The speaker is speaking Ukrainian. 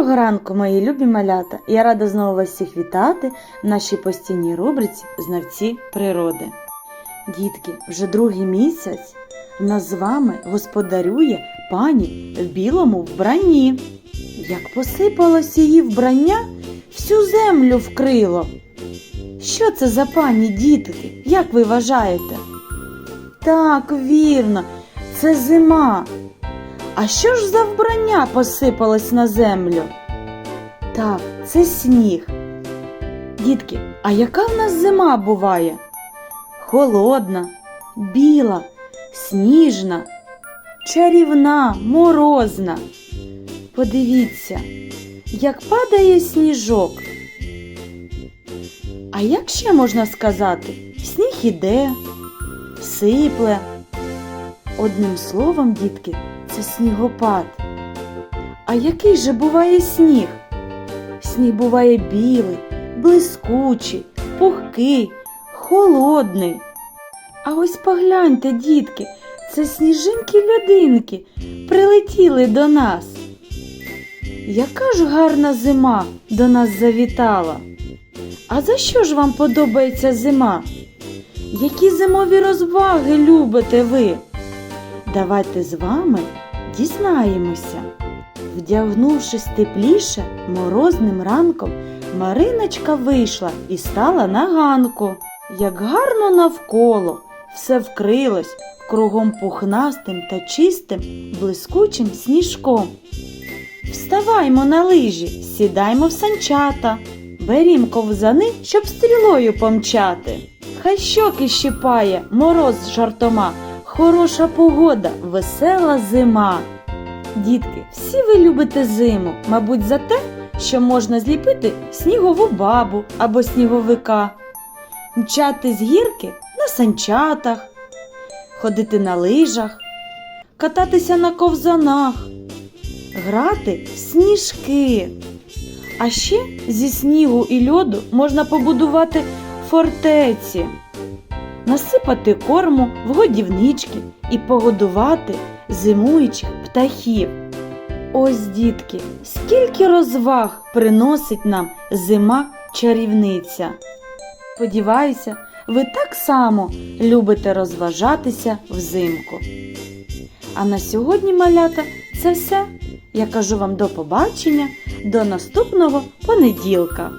Доброго ранку, мої любі малята! Я рада знову вас всіх вітати в нашій постійній рубриці Знавці природи. Дітки, вже другий місяць в нас з вами господарює пані в білому вбранні. Як посипалось її вбрання, всю землю вкрило. Що це за пані, дітки? Як ви вважаєте? Так, вірно, це зима. А що ж за вбрання посипалось на землю? Так, це сніг. Дітки, а яка в нас зима буває? Холодна, біла, сніжна, чарівна, морозна. Подивіться, як падає сніжок. А як ще можна сказати? Сніг іде, сипле. Одним словом, дітки, це снігопад. А який же буває сніг? Сніг буває білий, блискучий, пухкий, холодний. А ось погляньте, дітки, це сніжинки льодинки прилетіли до нас. Яка ж гарна зима до нас завітала. А за що ж вам подобається зима? Які зимові розваги любите ви? Давайте з вами дізнаємося. Вдягнувшись тепліше, морозним ранком, Мариночка вийшла і стала на ганку. Як гарно навколо, все вкрилось кругом пухнастим та чистим, блискучим сніжком. Вставаймо на лижі, сідаймо в санчата, берім ковзани, щоб стрілою помчати. Хай щоки щипає мороз жартома, хороша погода, весела зима. Дітки, всі ви любите зиму, мабуть, за те, що можна зліпити снігову бабу або сніговика, мчати з гірки на санчатах, ходити на лижах, кататися на ковзанах, грати в сніжки. А ще зі снігу і льоду можна побудувати фортеці, насипати корму в годівнички і погодувати зимуючих птахів. Ось, дітки, скільки розваг приносить нам зима чарівниця. Сподіваюся, ви так само любите розважатися взимку. А на сьогодні, малята, це все. Я кажу вам до побачення, до наступного понеділка.